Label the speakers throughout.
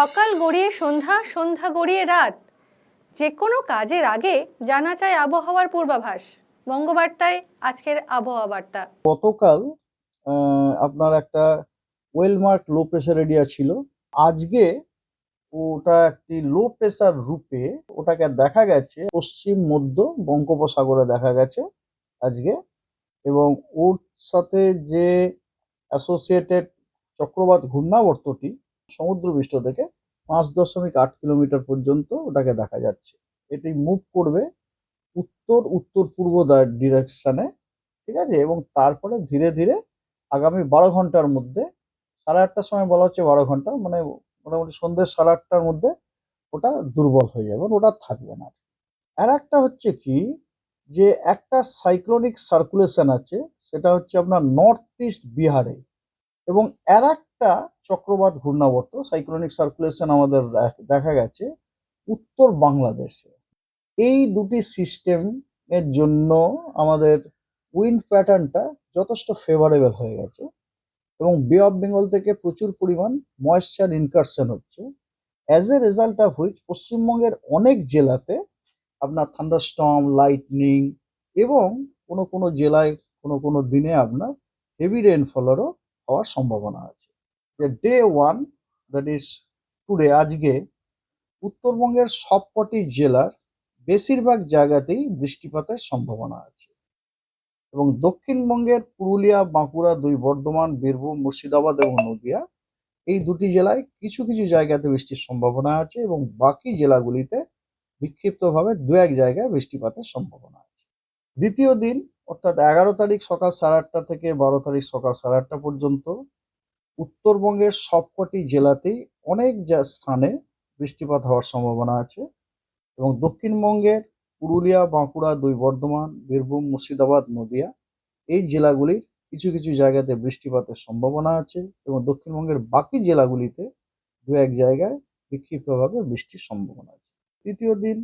Speaker 1: সকাল গড়িয়ে সন্ধ্যা সন্ধ্যা গড়িয়ে রাত। যে কোনো কাজের আগে জানা চায় আবহাওয়ার পূর্বাভাস। বঙ্গবার্তায় আজকের আবহাওয়া বার্তা।
Speaker 2: গতকাল আপনার একটা ওয়েলমার্ক লো প্রেশার এরিয়া ছিল। আজকে ওটা একটি লো প্রেশার রূপে ওটাকে দেখা গেছে, পশ্চিম, মধ্য বঙ্গোপসাগরে দেখা গেছে আজকে। এবং ওর সাথে যে অ্যাসোসিয়েটেড চক্রবাত ঘূর্ণাবর্তটি সমুদ্রপৃষ্ঠ থেকে পাঁচ দশমিক আট কিলোমিটার পর্যন্ত ওটাকে দেখা যাচ্ছে। এটি মুভ করবে উত্তর উত্তর পূর্ব ডিরেকশানে ঠিক আছে? এবং তারপরে ধীরে ধীরে আগামী বারো ঘণ্টার মধ্যে, সাড়ে আটটার সময় বলা হচ্ছে বারো ঘণ্টা মানে মোটামুটি সন্ধ্যে সাড়ে আটটার মধ্যে ওটা দুর্বল হয়ে যাবে, ওটা থাকবে না। আর একটা হচ্ছে কি, যে একটা সাইক্লোনিক সার্কুলেশন আছে, সেটা হচ্ছে আপনার নর্থ ইস্ট বিহারে। এবং আর একটা চক্রবাত ঘূর্ণাবর্ত সাইক্লোনিক সার্কুলেশন আমাদের দেখ- গেছে উত্তর বাংলাদেশে। এই দুটি সিস্টেমের জন্য আমাদের উইন্ড প্যাটার্নটা যথেষ্ট ফেভারেবল হয়ে গেছে এবং বে অফ বেঙ্গল থেকে প্রচুর পরিমাণ ময়েশ্চার ইনকারশন হচ্ছে। As a result of which পশ্চিমবঙ্গের অনেক জেলাতে আপনার থান্ডারস্টর্ম লাইটনিং এবং কোনো কোনো জেলায় কোনো কোনো দিনে আপনার হেভি রেনফলেরও হওয়ার সম্ভাবনা আছে। Day one that is today আজকে, উত্তরবঙ্গের সবকটি জেলার বেশিরভাগ জায়গাতেই বৃষ্টিপাতের সম্ভাবনা আছে। এবং দক্ষিণবঙ্গের পুরুলিয়া, বাঁকুড়া, দুই বর্ধমান, বীরভূম, মুর্শিদাবাদ এবং নদিয়া, এই দুটি জেলায় কিছু কিছু জায়গাতে বৃষ্টির সম্ভাবনা আছে এবং বাকি জেলাগুলিতে বিক্ষিপ্তভাবে দু এক জায়গায় বৃষ্টিপাতের সম্ভাবনা আছে। দ্বিতীয় দিন, অর্থাৎ এগারো তারিখ সকাল সাড়ে আটটা থেকে বারো তারিখ সকাল সাড়ে আটটা পর্যন্ত উত্তরবঙ্গের সবকটি জেলাতেই অনেক যা স্থানে বৃষ্টিপাত হওয়ার সম্ভাবনা আছে এবং দক্ষিণবঙ্গের পুরুলিয়া, বাঁকুড়া, দুই বর্ধমান, বীরভূম, মুর্শিদাবাদ, নদিয়া এই জেলাগুলির কিছু কিছু জায়গাতে বৃষ্টিপাতের সম্ভাবনা আছে এবং দক্ষিণবঙ্গের বাকি জেলাগুলিতে দু এক জায়গায় বিক্ষিপ্তভাবে বৃষ্টির সম্ভাবনা আছে। তৃতীয় দিন,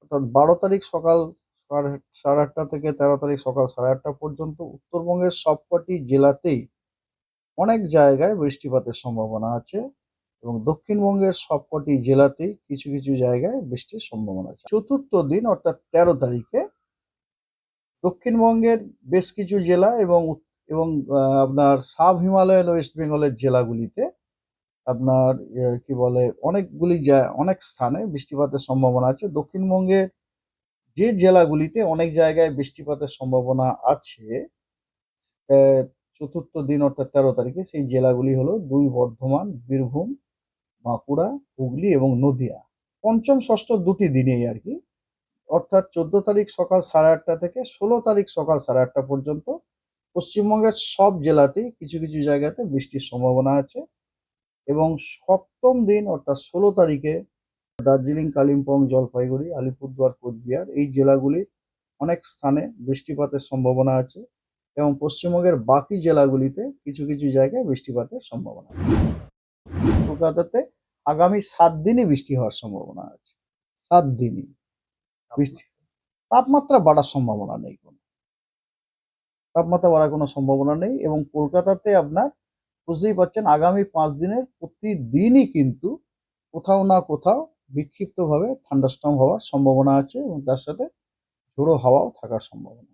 Speaker 2: অর্থাৎ বারো তারিখ সকাল সাড়ে সাড়ে আটটা থেকে তেরো তারিখ সকাল সাড়ে আটটা পর্যন্ত উত্তরবঙ্গের সবকটি জেলাতেই অনেক জায়গায় বৃষ্টিপাতের সম্ভাবনা আছে এবং দক্ষিণবঙ্গের সবকটি জেলাতেই কিছু কিছু জায়গায় বৃষ্টির সম্ভাবনা আছে। চতুর্থ দিন অর্থাৎ তেরো তারিখে দক্ষিণবঙ্গের বেশ কিছু জেলা এবং এবং আপনার সাব হিমালয়ান ওয়েস্ট বেঙ্গলের জেলাগুলিতে আপনার কি বলে, অনেকগুলি অনেক স্থানে বৃষ্টিপাতের সম্ভাবনা আছে। দক্ষিণবঙ্গের যে জেলাগুলিতে অনেক জায়গায় বৃষ্টিপাতের সম্ভাবনা আছে চতুর্থ দিন অর্থাৎ তেরো তারিখে সেই জেলাগুলি হলো দুই বর্ধমান, বীরভূম, বাঁকুড়া, হুগলি এবং নদিয়া। পঞ্চম, ষষ্ঠ দুটি দিনেই আর কি। অর্থাৎ চোদ্দ তারিখ সকাল সাড়ে আটটা থেকে ষোলো তারিখ সকাল সাড়ে আটটা পর্যন্ত পশ্চিমবঙ্গের সব জেলাতেই কিছু কিছু জায়গাতে বৃষ্টির সম্ভাবনা আছে এবং সপ্তম দিন অর্থাৎ ষোলো তারিখে দার্জিলিং, কালিম্পং, জলপাইগুড়ি, আলিপুরদুয়ার, কোচবিহার এই জেলাগুলির অনেক স্থানে বৃষ্টিপাতের সম্ভাবনা আছে। এবং পশ্চিমবঙ্গের বাকি জেলাগুলিতে কিছু কিছু জায়গায় বৃষ্টিপাতের সম্ভাবনা কলকাতাতে আগামী সাত দিনই বৃষ্টি হওয়ার সম্ভাবনা আছে। সাত দিনই। বৃষ্টি তাপমাত্রা বাড়ার সম্ভাবনা নেই কোনো। তাপমাত্রা বাড়ার কোনো সম্ভাবনা নেই এবং কলকাতাতে আপনার বুঝতেই পারছেন আগামী পাঁচ দিনের প্রতিদিনই কিন্তু কোথাও না কোথাও বিক্ষিপ্তভাবে থান্ডাস্টর্ম হওয়ার সম্ভাবনা আছে এবং তার সাথে ঝোড়ো হাওয়াও থাকার সম্ভাবনা।